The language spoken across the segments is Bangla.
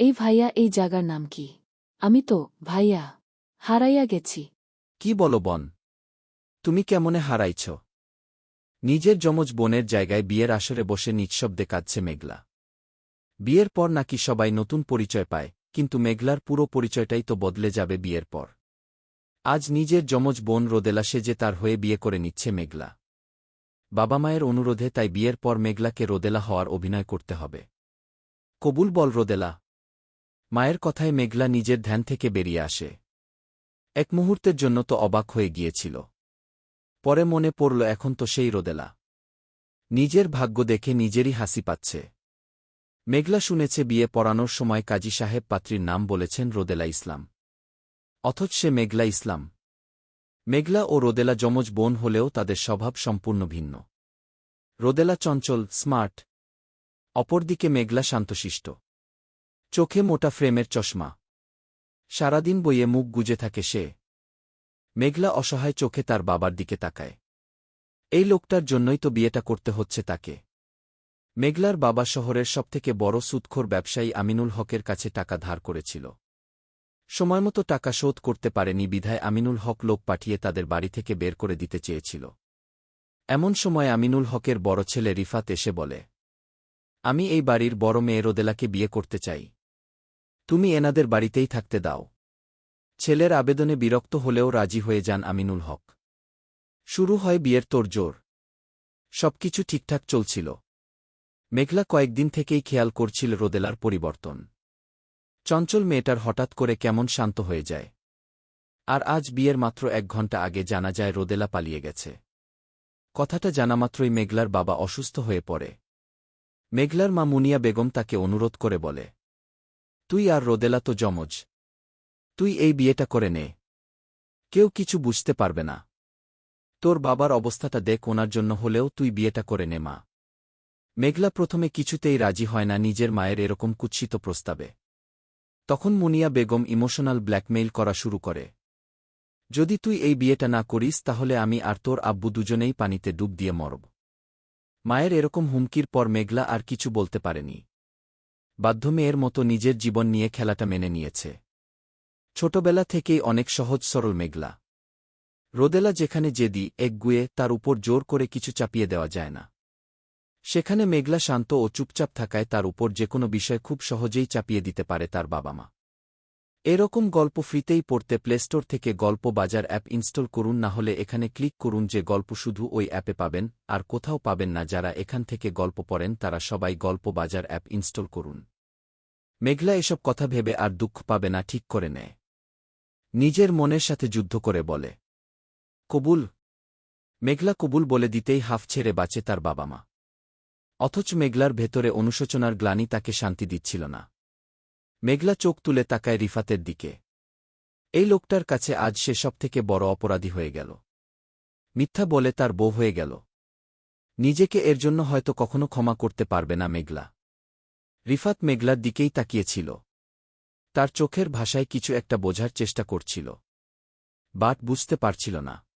এই ভাইয়া এই জাগার নাম কি? আমি তো, ভাইয়া, হারাইয়া গেছি। কি বলো বন? তুমি কেমনে হারাইছ? নিজের যমজ বোনের জায়গায় বিয়ের আসরে বসে নিঃশব্দে কাঁদছে মেঘলা। বিয়ের পর নাকি সবাই নতুন পরিচয় পায়, কিন্তু মেঘলার পুরো পরিচয়টাই তো বদলে যাবে বিয়ের পর। আজ নিজের যমজ বোন রোদেলা সে যে তার হয়ে বিয়ে করে নিচ্ছে মেঘলা। বাবা মায়ের অনুরোধে তাই বিয়ের পর মেঘলাকে রোদেলা হওয়ার অভিনয় করতে হবে। কবুল বল রোদেলা। মায়ের কথায় মেঘলা নিজের ধ্যান থেকে বেরিয়ে আসে। এক মুহূর্তের জন্য তো অবাক হয়ে গিয়েছিল। পরে মনে পড়ল, এখন তো সেই রোদেলা। নিজের ভাগ্য দেখে নিজেরই হাসি পাচ্ছে। মেঘলা শুনেছে বিয়ে পড়ানোর সময় কাজী সাহেব পাত্রীর নাম বলেছেন রোদেলা ইসলাম। অথচ সে মেঘলা ইসলাম। মেঘলা ও রোদেলা যমজ বোন হলেও তাদের স্বভাব সম্পূর্ণ ভিন্ন। রোদেলা চঞ্চল, স্মার্ট। অপরদিকে মেঘলা শান্তশিষ্ট। চোখে মোটা ফ্রেমের চশমা। সারাদিন বইয়ে মুখ গুজে থাকে সে। মেঘলা অসহায় চোখে তার বাবার দিকে তাকায়। এই লোকটার জন্যই তো বিয়েটা করতে হচ্ছে তাকে। মেঘলার বাবা শহরের সবথেকে বড় সুৎখোর ব্যবসায়ী আমিনুল হকের কাছে টাকা ধার করেছিল। সময়মতো টাকা শোধ করতে পারেনি বিধায় আমিনুল হক লোক পাঠিয়ে তাদের বাড়ি থেকে বের করে দিতে চেয়েছিল। এমন সময় আমিনুল হকের বড় ছেলে রিফাত এসে বলে, আমি এই বাড়ির বড় মেয়ে রোদেলাকে বিয়ে করতে চাই। তুমি এনাদের বাড়িতেই থাকতে দাও। ছেলের আবেদনে বিরক্ত হলেও রাজি হয়ে যান আমিনুল হক। শুরু হয় বিয়ের তোড়জোড়। সবকিছু ঠিকঠাক চলছিল। মেঘলা কয়েকদিন থেকেই খেয়াল করছিল রোদেলার পরিবর্তন। চঞ্চল মেয়েটার হঠাৎ করে কেমন শান্ত হয়ে যায়। আর আজ বিয়ের মাত্র এক ঘণ্টা আগে জানা যায় রোদেলা পালিয়ে গেছে। কথাটা জানামাত্রই মেঘলার বাবা অসুস্থ হয়ে পড়ে। মেঘলার মা মুনিয়া বেগম তাকে অনুরোধ করে বলে তুই আর রোদেলা তো জমজ তুই এই বিয়েটা করে নে। কেউ কিছু বুঝতে পারবে না। তোর বাবার অবস্থাটা দেখ ওনার জন্য হলেও তুই বিয়েটা করে নে, মা। মেঘলা প্রথমে কিছুতেই রাজি হয় না নিজের মায়ের এরকম কুৎসিত প্রস্তাবে। তখন মুনিয়া বেগম ইমোশনাল ব্ল্যাকমেইল করা শুরু করে। যদি তুই এই বিয়েটা না করিস তাহলে আমি আর তোর আব্বু দুজনেই পানিতে ডুব দিয়ে মরব। মায়ের এরকম হুমকির পর মেঘলা আর কিছু বলতে পারেনি। বাধ্য মেয়ের মতো নিজের জীবন নিয়ে খেলাটা মেনে নিয়েছে। ছোটবেলা থেকেই অনেক সহজ সরল মেঘলা। রোদেলা যেখানে জেদি, এক গুয়ে তার উপর জোর করে কিছু চাপিয়ে দেওয়া যায় না। সেখানে মেঘলা শান্ত ও চুপচাপ থাকায় তার উপর যে কোনো বিষয় খুব সহজেই চাপিয়ে দিতে পারে তার বাবা মা এরকম গল্প ফ্রিতেই পড়তে প্লেস্টোর থেকে গল্প বাজার অ্যাপ ইনস্টল করুন, না হলে এখানে ক্লিক করুন যে গল্প শুধু ওই অ্যাপে পাবেন, আর কোথাও পাবেন না। যারা এখান থেকে গল্প পড়েন, তারা সবাই গল্প বাজার অ্যাপ ইনস্টল করুন। মেঘলা এসব কথা ভেবে আর দুঃখ পাবে না, ঠিক করে নেয়। নিজের মনের সাথে যুদ্ধ করে বলে, কবুল। মেঘলা কবুল বলে দিতেই হাফ ছেড়ে বাঁচে তার বাবা মা। অথচ মেঘলার ভেতরে অনুশোচনার গ্লানি তাকে শান্তি দিচ্ছিল না। মেঘলা চোখ তুলে তাকায় রিফাতের দিকে। এই লোকটার কাছে আজ সে সব থেকে বড় অপরাধী হয়ে গেল। মিথ্যা বলে তার বউ হয়ে গেল। নিজেকে এর জন্য হয়তো কখনো ক্ষমা করতে পারবে না মেঘলা। রিফাত মেঘলার দিকেই তাকিয়েছিল। তার চোখের ভাষায় কিছু একটা বোঝার চেষ্টা করছিল। বাট বুঝতে পারছিল না।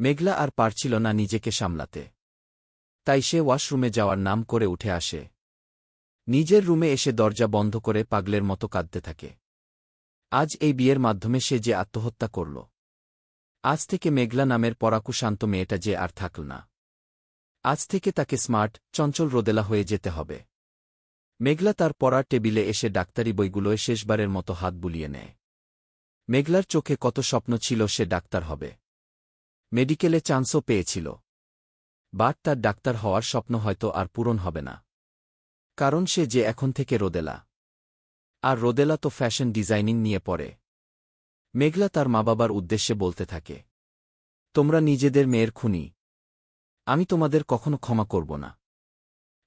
মেঘলা আর পারছিল না নিজেকে সামলাতে। তাই সে ওয়াশরুমে যাওয়ার নাম করে উঠে আসে। নিজের রুমে এসে দরজা বন্ধ করে পাগলের মতো কাঁদতে থাকে। আজ এই বিয়ের মাধ্যমে সে যে আত্মহত্যা করল। আজ থেকে মেঘলা নামের পরাকু শান্ত মেয়েটা যে আর থাকল না। আজ থেকে তাকে স্মার্ট, চঞ্চল রোদেলা হয়ে যেতে হবে। মেঘলা তার পড়ার টেবিলে এসে ডাক্তারি বইগুলোয় শেষবারের মতো হাত বুলিয়ে নেয়। মেঘলার চোখে কত স্বপ্ন ছিল সে ডাক্তার হবে। মেডিকেলে চান্সও পেয়েছিল। বাট তার ডাক্তার হওয়ার স্বপ্ন হয়তো আর পূরণ হবে না। কারণ সে যে এখন থেকে রোদেলা। আর রোদেলা তো ফ্যাশন ডিজাইনিং নিয়ে পড়ে। মেঘলা তার মা বাবার উদ্দেশ্যে বলতে থাকে, তোমরা নিজেদের মেয়ের খুনি। আমি তোমাদের কখনো ক্ষমা করব না।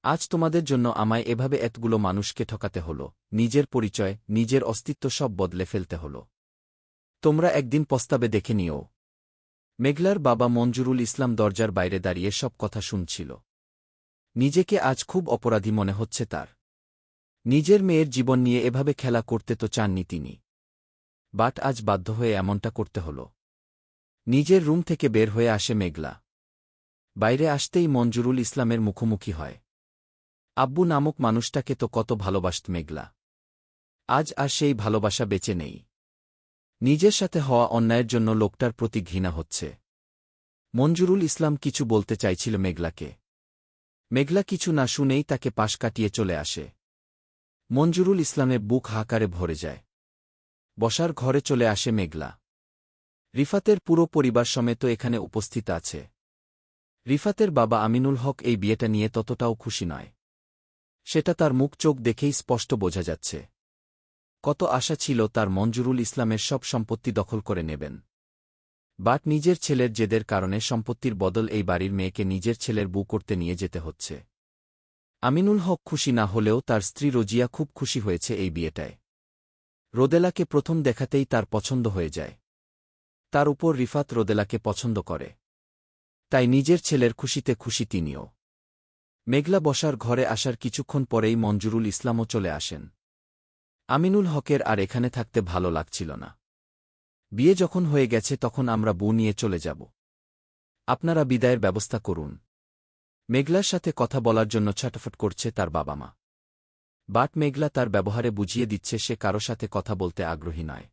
আজ তোমাদের জন্য আমায় এভাবে এতগুলো মানুষকে ঠকাতে হল। নিজের পরিচয়, নিজের অস্তিত্ব সব বদলে ফেলতে হল। তোমরা একদিন প্রস্তাবে দেখে নিও। মেঘলার বাবা মঞ্জুরুল ইসলাম দরজার বাইরে দাঁড়িয়ে সব কথা শুনছিল। নিজেকে আজ খুব অপরাধী মনে হচ্ছে তার। নিজের মেয়ের জীবন নিয়ে এভাবে খেলা করতে তো চাননি তিনি। বাট আজ বাধ্য হয়ে এমনটা করতে হল। নিজের রুম থেকে বের হয়ে আসে মেঘলা। বাইরে আসতেই মঞ্জুরুল ইসলামের মুখোমুখি হয়। আব্বু নামক মানুষটাকে তো কত ভালোবাসত মেঘলা। আজ আর সেই ভালোবাসা বেঁচে নেই। নিজের সাথে হওয়া অন্যায়ের জন্য লোকটার প্রতি ঘৃণা হচ্ছে। মঞ্জুরুল ইসলাম কিছু বলতে চাইছিল মেঘলাকে। মেঘলা কিছু না শুনেই তাকে পাশ কাটিয়ে চলে আসে। মঞ্জুরুল ইসলামের বুক হাকারে ভরে যায়। বসার ঘরে চলে আসে মেঘলা। রিফাতের পুরো পরিবার সমেত এখানে উপস্থিত আছে। রিফাতের বাবা আমিনুল হক এই বিয়েটা নিয়ে ততটাও খুশি নয়। সেটা তার মুখ চোখ দেখেই স্পষ্ট বোঝা যাচ্ছে। কত আশা ছিল তার মঞ্জুরুল ইসলামের সব সম্পত্তি দখল করে নেবেন। বাট নিজের ছেলের জেদের কারণে সম্পত্তির বদল এই বাড়ির মেয়েকে নিজের ছেলের বু করতে নিয়ে যেতে হচ্ছে। আমিনুল হক খুশি না হলেও তার স্ত্রী রোজিয়া খুব খুশি হয়েছে এই বিয়েটায়। রোদেলাকে প্রথম দেখাতেই তার পছন্দ হয়ে যায়। তার উপর রিফাত রোদেলাকে পছন্দ করে। তাই নিজের ছেলের খুশিতে খুশি তিনিও। মেঘলা বসার ঘরে আসার কিছুক্ষণ পরেই মঞ্জুরুল ইসলামও চলে আসেন। আমিনুল হকের আর এখানে থাকতে ভালো লাগছিল না। বিয়ে যখন হয়ে গেছে তখন আমরা বউ নিয়ে চলে যাব। আপনারা বিদায়ের ব্যবস্থা করুন। মেঘলার সাথে কথা বলার জন্য ছটফট করছে তার বাবা মা। বাট মেঘলা তার ব্যবহারে বুঝিয়ে দিচ্ছে সে কারও সাথে কথা বলতে আগ্রহী নয়।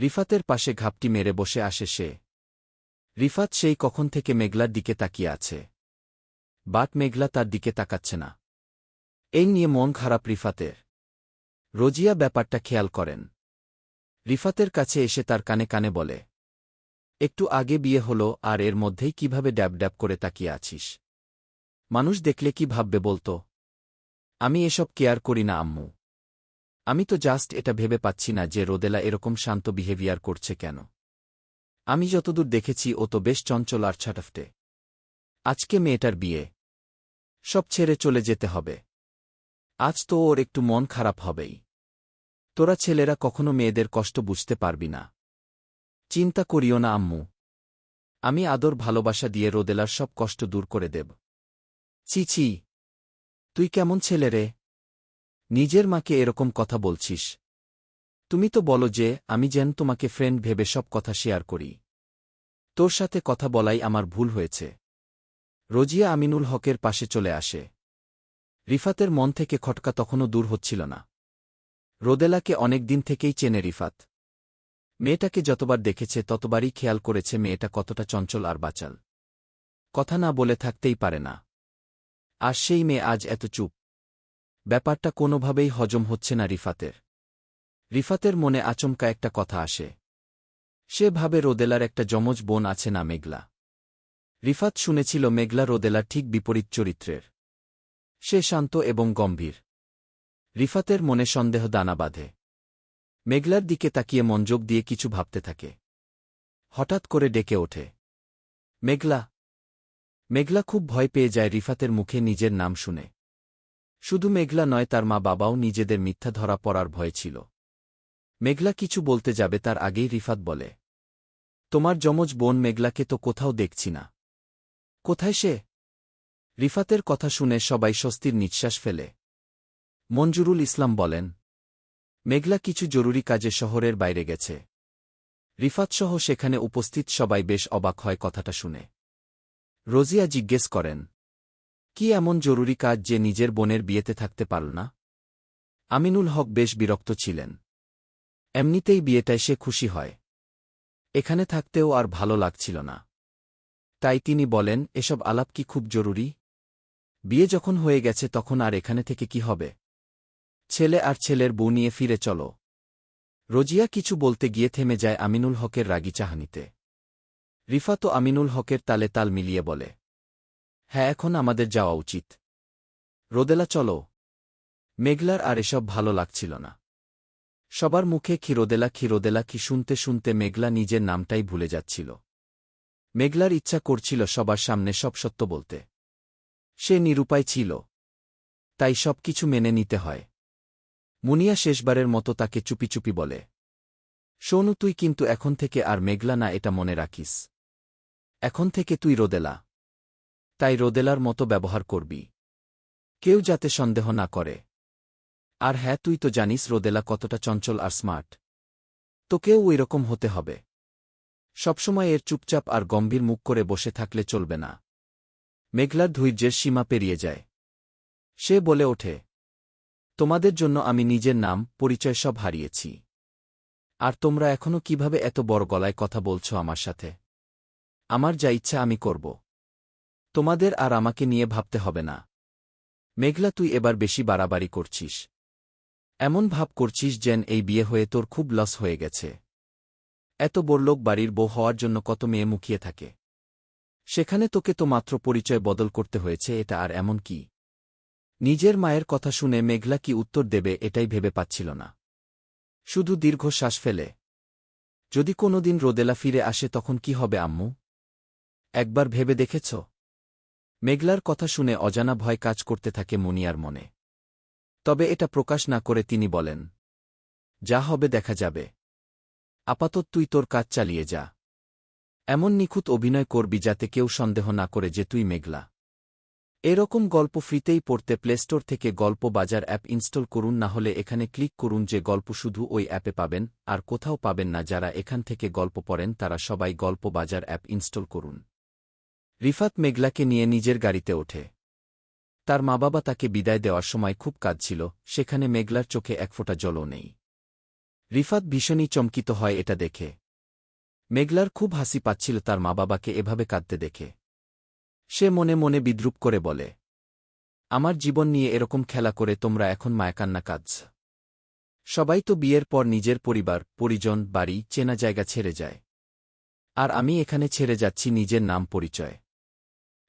রিফাতের পাশে ঘাপটি মেরে বসে আসে সে। রিফাত সেই কখন থেকে মেঘলার দিকে তাকিয়ে আছে। বাট মেঘলা তার দিকে তাকাচ্ছে না। এই নিয়ে মন খারাপ রিফাতের। রোজিয়া ব্যাপারটা খেয়াল করেন। রিফাতের কাছে এসে তার কানে কানে বলে, একটু আগে বিয়ে হল, আর এর মধ্যেই কীভাবে ড্যাব ড্যাব করে তাকিয়ে আছিস? মানুষ দেখলে কি ভাববে বলতো? আমি এসব কেয়ার করি না, আম্মু। আমি তো জাস্ট এটা ভেবে পাচ্ছি না যে রোদেলা এরকম শান্ত বিহেভিয়ার করছে কেন। আমি যতদূর দেখেছি, ও তো বেশ চঞ্চল আর ছাটাফটে। আজকে মেয়েটার বিয়ে। সব ছেড়ে চলে যেতে হবে। আজ তো ওর একটু মন খারাপ হবেই। তোরা ছেলেরা কখনো মেয়েদের কষ্ট বুঝতে পারবি না। চিন্তা করিও না, আম্মু। আমি আদর ভালোবাসা দিয়ে রোদেলার সব কষ্ট দূর করে দেব। ছি তুই কেমন ছেলে রে? নিজের মাকে এরকম কথা বলছিস। তুমি তো বলো যে, আমি যেন তোমাকে ফ্রেন্ড ভেবে সব কথা শেয়ার করি। তোর সাথে কথা বলাই আমার ভুল হয়েছে। রোজিয়া আমিনুল হকের পাশে চলে আসে। রিফাতের মন থেকে খটকা তখনও দূর হচ্ছিল না। রোদেলাকে অনেক দিন থেকেই চেনে রিফাত। মেয়েটাকে যতবার দেখেছে, ততবারই খেয়াল করেছে মেয়েটা কতটা চঞ্চল আর বাচাল। কথা না বলে থাকতেই পারে না। আর সেই মেয়ে আজ এত চুপ। ব্যাপারটা কোনোভাবেই হজম হচ্ছে না রিফাতের। রিফাতের মনে আচমকা একটা কথা আসে। সে ভাবে রোদেলার একটা যমজ বোন আছে না মেঘলা। রিফাত শুনেছিল মেঘলা রোদেলার ঠিক বিপরীত চরিত্রের। সে শান্ত এবং গম্ভীর। রিফাতের মনে সন্দেহ দানা বাঁধে। মেঘলার দিকে তাকিয়ে মনযোগ দিয়ে কিছু ভাবতে থাকে। হঠাৎ করে ডেকে ওঠে। মেঘলা। মেঘলা খুব ভয় পেয়ে যায় রিফাতের মুখে নিজের নাম শুনে। শুধু মেঘলা নয়, তার মা বাবাও নিজেদের মিথ্যা ধরা পড়ার ভয় ছিল। মেঘলা কিছু বলতে যাবে, তার আগেই রিফাত বলে। তোমার যমজ বোন মেঘলাকে তো কোথাও দেখছি না। কোথায় সে? রিফাতের কথা শুনে সবাই স্বস্তির নিঃশ্বাস ফেলে। মঞ্জুরুল ইসলাম বলেন, মেঘলা কিছু জরুরি কাজে শহরের বাইরে গেছে। রিফাতসহ সেখানে উপস্থিত সবাই বেশ অবাক হয় কথাটা শুনে। রোজিয়া জিজ্ঞেস করেন, কি এমন জরুরি কাজ যে নিজের বোনের বিয়েতে থাকতে পারল না? আমিনুল হক বেশ বিরক্ত ছিলেন। এমনিতেই বিয়েটায় সে খুশি হয়। এখানে থাকতেও আর ভালো লাগছিল না। তাই তিনি বলেন, এসব আলাপ কি খুব জরুরি? বিয়ে যখন হয়ে গেছে তখন আর এখানে থেকে কি হবে? ছেলে আর ছেলের বউ নিয়ে ফিরে চলো। রোজিয়া কিছু বলতে গিয়ে থেমে যায় আমিনুল হকের রাগি চাহানিতে। রিফা তো আমিনুল হকের তালে তাল মিলিয়ে বলে হ্যাঁ এখন আমাদের যাওয়া উচিত। রোদেলা, চলো। মেঘলার আর এসব ভালো লাগছিল না। সবার মুখে ক্ষীরোদেলা ক্ষীরোদেলা কি শুনতে শুনতে মেঘলা নিজের নামটাই ভুলে যাচ্ছিল। মেঘলার ইচ্ছা করছিল সবার সামনে সব সত্য বলতে। সে নিরুপায় ছিল। তাই সব কিছু মেনে নিতে হয়। মুনিয়া শেষবারের মতো তাকে চুপি চুপি বলে সোনু তুই কিন্তু এখন থেকে আর মেঘলা না, এটা মনে রাখিস। এখন থেকে তুই রোদেলা। তাই রোদেলার মতো ব্যবহার করবি। কেউ যাতে সন্দেহ না করে। আর হ্যাঁ তুই তো জানিস রোদেলা কতটা চঞ্চল আর স্মার্ট। তোকেও ওই রকম হতে হবে। সবসময় এর চুপচাপ আর গম্ভীর মুখ করে বসে থাকলে চলবে না। মেঘলার ধৈর্যের সীমা পেরিয়ে যায়। সে বলে ওঠে তোমাদের জন্য আমি নিজের নাম, পরিচয় সব হারিয়েছি। আর তোমরা এখনও কীভাবে এত বড় গলায় কথা বলছ আমার সাথে? আমার যা ইচ্ছা আমি করব। তোমাদের আর আমাকে নিয়ে ভাবতে হবে না। মেঘলা, তুই এবার বেশি বাড়াবাড়ি করছিস। এমন ভাব করছিস যেন এই বিয়ে হয়ে তোর খুব লস হয়ে গেছে। এত বড়লোক বাড়ির বউ হওয়ার জন্য কত মেয়ে মুখিয়ে থাকে। সেখানে তোকে তো মাত্র পরিচয় বদল করতে হয়েছে, এটা আর এমন কি? নিজের মায়ের কথা শুনে মেঘলা কি উত্তর দেবে এটাই ভেবে পাচ্ছিল না। শুধু দীর্ঘশ্বাস ফেলে। যদি কোনোদিন রোদেলা ফিরে আসে তখন কি হবে আম্মু? একবার ভেবে দেখেছ? মেঘলার কথা শুনে অজানা ভয় কাজ করতে থাকে মুনিয়ার মনে। তবে এটা প্রকাশ না করে তিনি বলেন, যা হবে দেখা যাবে। আপাতত তুই তোর কাজ চালিয়ে যা। এমন নিখুঁত অভিনয় করবি যাতে কেউ সন্দেহ না করে যে তুই মেঘলা। এরকম গল্প ফ্রিতেই পড়তে প্লেস্টোর থেকে গল্প বাজার অ্যাপ ইনস্টল করুন, না হলে এখানে ক্লিক করুন যে গল্প শুধু ওই অ্যাপে পাবেন, আর কোথাও পাবেন না। যারা এখান থেকে গল্প পড়েন, তারা সবাই গল্প বাজার অ্যাপ ইনস্টল করুন। রিফাত মেঘলাকে নিয়ে নিজের গাড়িতে ওঠে। তার মা বাবা তাকে বিদায় দেওয়ার সময় খুব কাঁদছিল, সেখানে মেঘলার চোখে এক ফোঁটা জলও নেই। রিফাত ভীষণই চমকিত হয় এটা দেখে। মেঘলার খুব হাসি পাচ্ছিল তার মা বাবাকে এভাবে কাঁদতে দেখে। সে মনে মনে বিদ্রুপ করে বলে, আমার জীবন নিয়ে এরকম খেলা করে তোমরা এখন মায়াকান্না কাজ সবাই তো বিয়ের পর নিজের পরিবার, পরিজন, বাড়ি, চেনা জায়গা ছেড়ে যায়। আর আমি এখানে ছেড়ে যাচ্ছি নিজের নাম পরিচয়।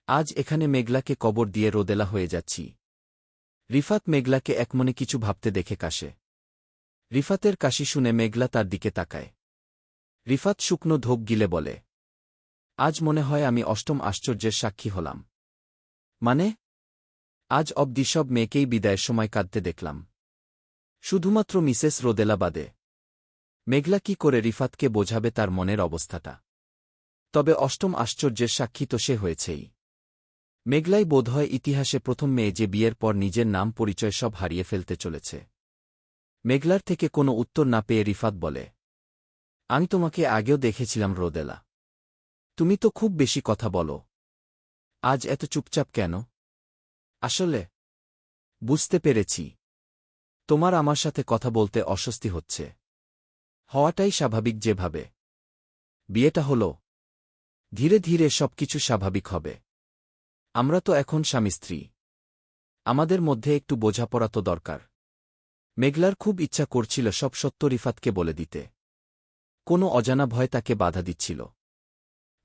আজ এখানে মেঘলাকে কবর দিয়ে রোদেলা হয়ে যাচ্ছি। রিফাত মেঘলাকে একমনে কিছু ভাবতে দেখে কাশে। রিফাতের কাশি শুনে মেঘলা তার দিকে তাকায়। রিফাত শুকনো ধোপ গিলে বলে আজ মনে হয় আমি অষ্টম আশ্চর্যের সাক্ষী হলাম। মানে? আজ অবধি সব মেয়েকেই বিদায়ের সময় কাঁদতে দেখলাম। শুধুমাত্র মিসেস রোদেলা বাদে। মেঘলা কি করে রিফাতকে বোঝাবে তার মনের অবস্থাটা? তবে অষ্টম আশ্চর্যের সাক্ষী তো সে হয়েছেই। মেঘলাই বোধহয় ইতিহাসে প্রথম মেয়ে যে বিয়ের পর নিজের নাম পরিচয় সব হারিয়ে ফেলতে চলেছে। মেঘলার থেকে কোনো উত্তর না পেয়ে রিফাত বলে, আমি তোমাকে আগেও দেখেছিলাম রোদেলা। তুমি তো খুব বেশি কথা বলো। আজ এত চুপচাপ কেন? আসলে, বুঝতে পেরেছি। তোমার আমার সাথে কথা বলতে অস্বস্তি হচ্ছে। হওয়াটাই স্বাভাবিক যেভাবে। বিয়েটা হল। ধীরে ধীরে সবকিছু স্বাভাবিক হবে। আমরা তো এখন স্বামী স্ত্রী। আমাদের মধ্যে একটু বোঝাপড়া তো দরকার। মেঘলার খুব ইচ্ছা করছিল সব সত্য রিফাতকে বলে দিতে। কোনো অজানা ভয় তাকে বাধা দিচ্ছিল।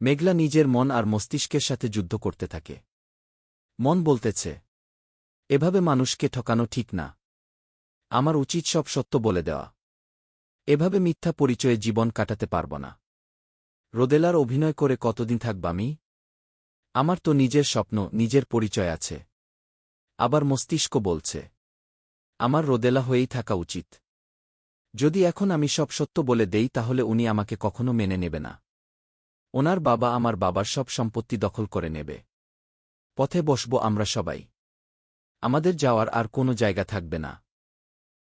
মেঘলা নিজের মন আর মস্তিষ্কের সাথে যুদ্ধ করতে থাকে। মন বলতেছে, এভাবে মানুষকে ঠকানো ঠিক না। আমার উচিত সব সত্য বলে দেওয়া। এভাবে মিথ্যা পরিচয়ে জীবন কাটাতে পারব না। রোদেলার অভিনয় করে কতদিন থাকব আমি? আমার তো নিজের স্বপ্ন, নিজের পরিচয় আছে। আবার মস্তিষ্ক বলছে, আমার রোদেলা হয়েই থাকা উচিত। যদি এখন আমি সব সত্য বলে দেই, তাহলে উনি আমাকে কখনো মেনে নেবে না। ওনার বাবা আমার বাবার সব সম্পত্তি দখল করে নেবে। পথে বসব আমরা সবাই। আমাদের যাওয়ার আর কোনো জায়গা থাকবে না।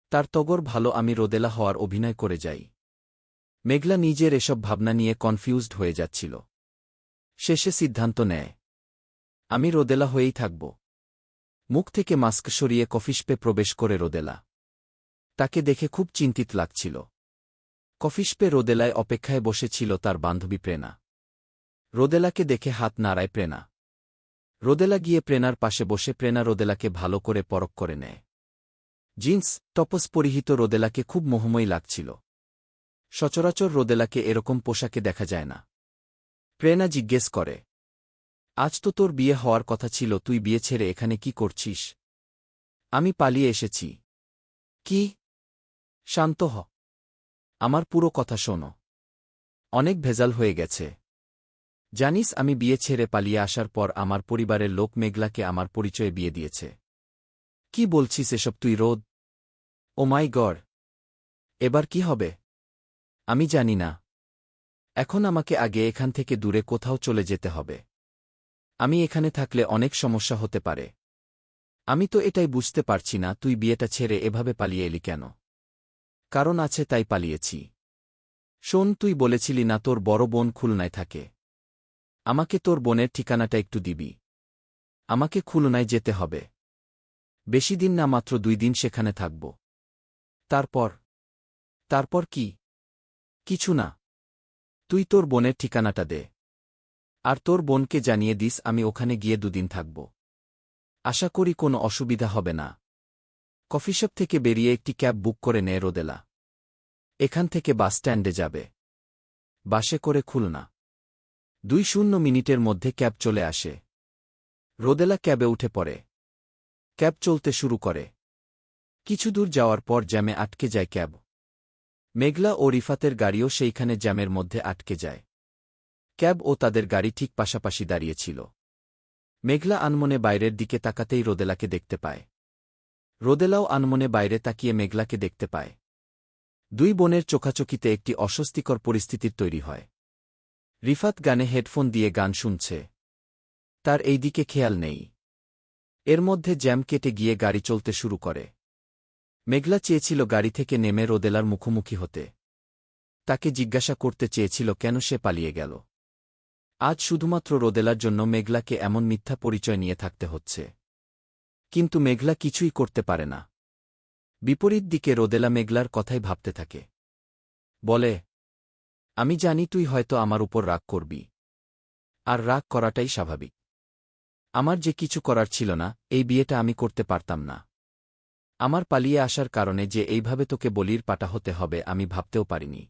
তার তগর ভালো আমি রোদেলা হওয়ার অভিনয় করে যাই। মেঘলা নিজের এসব ভাবনা নিয়ে কনফিউজড হয়ে যাচ্ছিল। শেষে সিদ্ধান্ত নেয়। আমি রোদেলা হয়েই থাকব। মুখ থেকে মাস্ক সরিয়ে কফিস্পে প্রবেশ করে রোদেলা। তাকে দেখে খুব চিন্তিত লাগছিল। কফিস্পে রোদেলায় অপেক্ষায় বসেছিল তার বান্ধবী প্রেনা। রোদেলাকে দেখে হাত নাড়ায় প্রেনা। রোদেলা গিয়ে প্রেনার পাশে বসে প্রেনা রোদেলাকে ভালো করে পরক করে নেয়। জিন্স টপস পরিহিত রোদেলাকে খুব মোহময়ী লাগছিল। সচরাচর রোদেলাকে এরকম পোশাকে দেখা যায় না। প্রেনা জিজ্ঞেস করে, আজ তো তোর বিয়ে হওয়ার কথা ছিল, তুই বিয়ে ছেড়ে এখানে কি করছিস? আমি পালিয়ে এসেছি। কি? শান্ত হ। আমার পুরো কথা শোনো। অনেক ভেজাল হয়ে গেছে। জানিস, আমি বিয়ে ছেড়ে পালিয়ে আসার পর আমার পরিবারের লোক মেঘলাকে আমার পরিচয়ে বিয়ে দিয়েছে। কি বলছিস এসব তুই, রোদ? Oh my god. এবার কি হবে? আমি জানি না। এখন আমাকে আগে এখান থেকে দূরে কোথাও চলে যেতে হবে। আমি এখানে থাকলে অনেক সমস্যা হতে পারে। আমি তো এটাই বুঝতে পারছি না, তুই বিয়েটা ছেড়ে এভাবে পালিয়ে এলি কেন? কারণ আছে তাই পালিয়েছি। শোন, তুই বলেছিলি না তোর বড় বোন খুলনায় থাকে। আমাকে তোর বোনের ঠিকানাটা একটু দিবি। আমাকে খুলনায় যেতে হবে। বেশি দিন না, মাত্র দুই দিন সেখানে থাকব। তারপর? তারপর কি? কিছু না। তুই তোর বোনের ঠিকানাটা দে। আর তোর বোনকে জানিয়ে দিস, আমি ওখানে গিয়ে দুদিন থাকব। আশা করি কোনো অসুবিধা হবে না। কফিশপ থেকে বেরিয়ে একটি ক্যাব বুক করে নে, রোদেলা। এখান থেকে বাস স্ট্যান্ডে যাবে। বাসে করে খুলনা। দুই শূন্য মিনিটের মধ্যে ক্যাব চলে আসে। রোদেলা ক্যাবে উঠে পড়ে। ক্যাব চলতে শুরু করে। কিছু দূর যাওয়ার পর জ্যামে আটকে যায় ক্যাব। মেঘলা ও রিফাতের গাড়িও সেইখানে জ্যামের মধ্যে আটকে যায়। ক্যাব ও তাদের গাড়ি ঠিক পাশাপাশি দাঁড়িয়েছিল। মেঘলা আনমনে বাইরের দিকে তাকাতেই রোদেলাকে দেখতে পায়। রোদেলাও আনমনে বাইরে তাকিয়ে মেঘলাকে দেখতে পায়। দুই বোনের চোখাচোখিতে একটি অস্বস্তিকর পরিস্থিতির তৈরি হয়। রিফাত গানে হেডফোন দিয়ে গান শুনছে। তার এই দিকে খেয়াল নেই। এর মধ্যে জ্যাম কেটে গিয়ে গাড়ি চলতে শুরু করে। মেঘলা চেয়েছিল গাড়ি থেকে নেমে রোদেলার মুখোমুখি হতে। তাকে জিজ্ঞাসা করতে চেয়েছিল কেন সে পালিয়ে গেল। আজ শুধুমাত্র রোদেলার জন্য মেঘলাকে এমন মিথ্যা পরিচয় নিয়ে থাকতে হচ্ছে। কিন্তু মেঘলা কিছুই করতে পারে না। বিপরীত দিকে রোদেলা মেঘলার কথাই ভাবতে থাকে। বলে আমি জানি তুই হয়তো আমার উপর রাগ করবি। আর রাগ করাটাই স্বাভাবিক। আমার যে কিছু করার ছিল না, এই বিয়েটা আমি করতে পারতাম না। আমার পালিয়ে আসার কারণে যে এইভাবে তোকে বলির পাটা হতে হবে আমি ভাবতেও পারিনি।